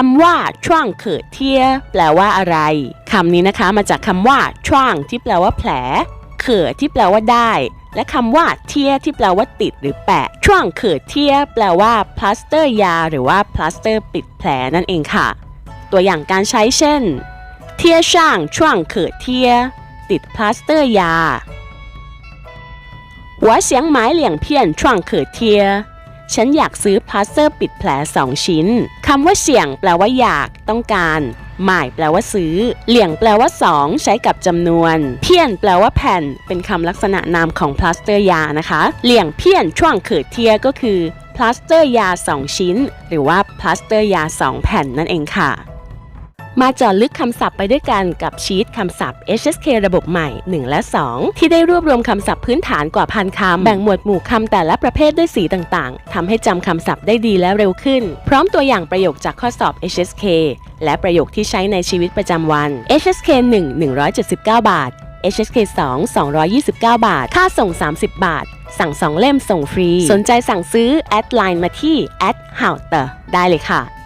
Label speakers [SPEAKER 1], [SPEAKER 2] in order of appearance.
[SPEAKER 1] คำว่าช่วงเขิดเทีย แปลว่าอะไร คำนี้นะคะมาจากคำว่าช่วงที่แปลว่าแผล เขิดที่แปลว่าได้ และคำว่าเทียที่แปลว่าติดหรือแปะ ช่วงเขิดเทีย แปลว่าพลาสเตอร์ยา หรือว่าพลาสเตอร์ปิดแผลนั่นเองค่ะ ตัวอย่างการใช้เช่น เทียช่างช่วงเขิดเทีย ติดพลาสเตอร์ยา我想买两片创可贴 ฉันอยากซื้อพลาสเตอร์ปิดแผล2ชิ้น คำว่าเสี่ยงแปลว่าอยากต้องการหมายแปลว่าซื้อ เหลี่ยงแปลว่า 2 ใช้กับจำนวน เพี้ยนแปลว่าแผ่น เป็นคำลักษณะนามของพลาสเตอร์ยานะคะ เหลี่ยงเพี้ยนช่วงเขิดเทียก็คือพลาสเตอร์ยา 2 ชิ้น หรือว่าพลาสเตอร์ยา 2 แผ่นนั่นเองค่ะ มาเจาะลึกคำศัพท์ไปด้วยกันกับชีตคำศัพท์ HSK ระบบใหม่ 1 และ 2 ที่ได้รวบรวมคำศัพท์พื้นฐานกว่าพันคำ แบ่งหมวดหมู่คำแต่ละประเภทด้วยสีต่างๆทำให้จำคำศัพท์ได้ดีและเร็วขึ้น พร้อมตัวอย่างประโยคจากข้อสอบ HSK และประโยคที่ใช้ในชีวิตประจำวัน HSK 1 179 บาท HSK 2 229 บาท ค่าส่ง 30 บาท สั่ง 2 เล่มส่งฟรี สนใจสั่งซื้อ แอดไลน์มาที่ h o u t e r ได้เลยค่ะ